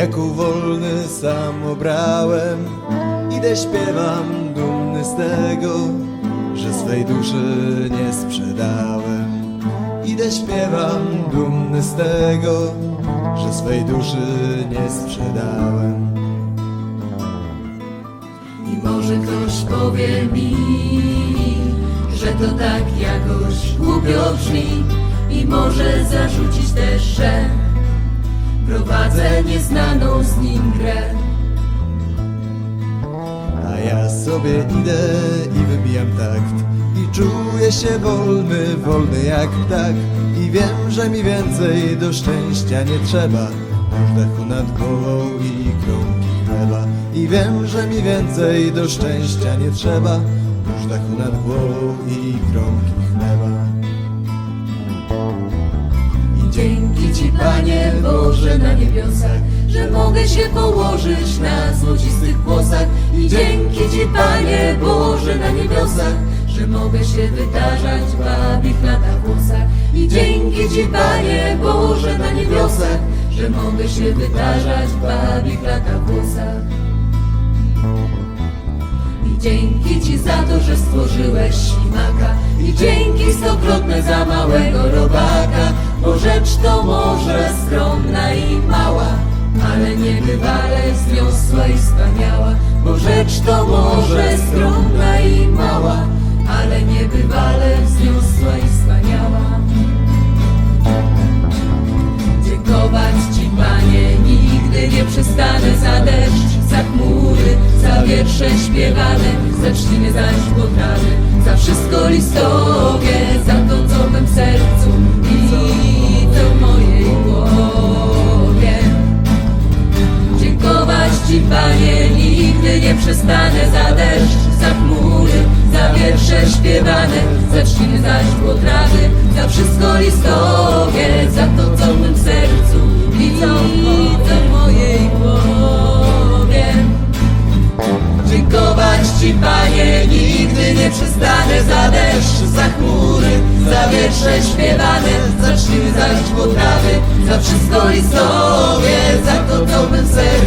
jaką wolny sam obrałem. Idę śpiewam dumny z tego, że swej duszy nie sprzedałem. Idę śpiewam dumny z tego, że swej duszy nie sprzedałem. I może ktoś powie mi, że to tak jakoś głupio brzmi. I może zarzucić też, że prowadzę nieznaną z nim grę. A ja sobie idę i wybijam takt I czuję się wolny, wolny jak ptak. I wiem, że mi więcej do szczęścia nie trzeba. Już nad głową i kromki chleba. I wiem, że mi więcej do szczęścia nie trzeba. Już nad głową i kromki chleba. I dzięki Ci Panie Boże na niebiosach Że mogę się położyć na złocistych włosach. I dzięki Ci Panie Boże na niebiosach Że mogę się wytarzać w babich latach włosach I dzięki Ci Panie Boże na niebiosach Że mogę się wytarzać w babich latach włosach i dzięki Ci za to, że stworzyłeś ślimaka. I dzięki stokrotne za małego robaka. Bo rzecz to może skromna i mała Ale niebywale wzniosła i wspaniała. Bo rzecz to może skromna i mała Ale niebywale wzniosła i wspaniała Dziękować Ci Panie, nigdy nie przestanę za deszcz, za chmury, za wiersze śpiewane, za trzciny zaś potrawy, za wszystko listowie, za to co mym sercu i co mojej głowie. Dziękować Ci Panie, nigdy nie przestanę za deszcz, za wiersze śpiewane, za trzciny zaś potrawy, za wszystko listowie, za to co w mym sercu i co w mojej głowie. Dziękować Ci Panie, nigdy nie przestanę za deszcz, za chmury, za wiersze śpiewane, za trzciny zaś potrawy, za wszystko listowie, za to co w mym sercu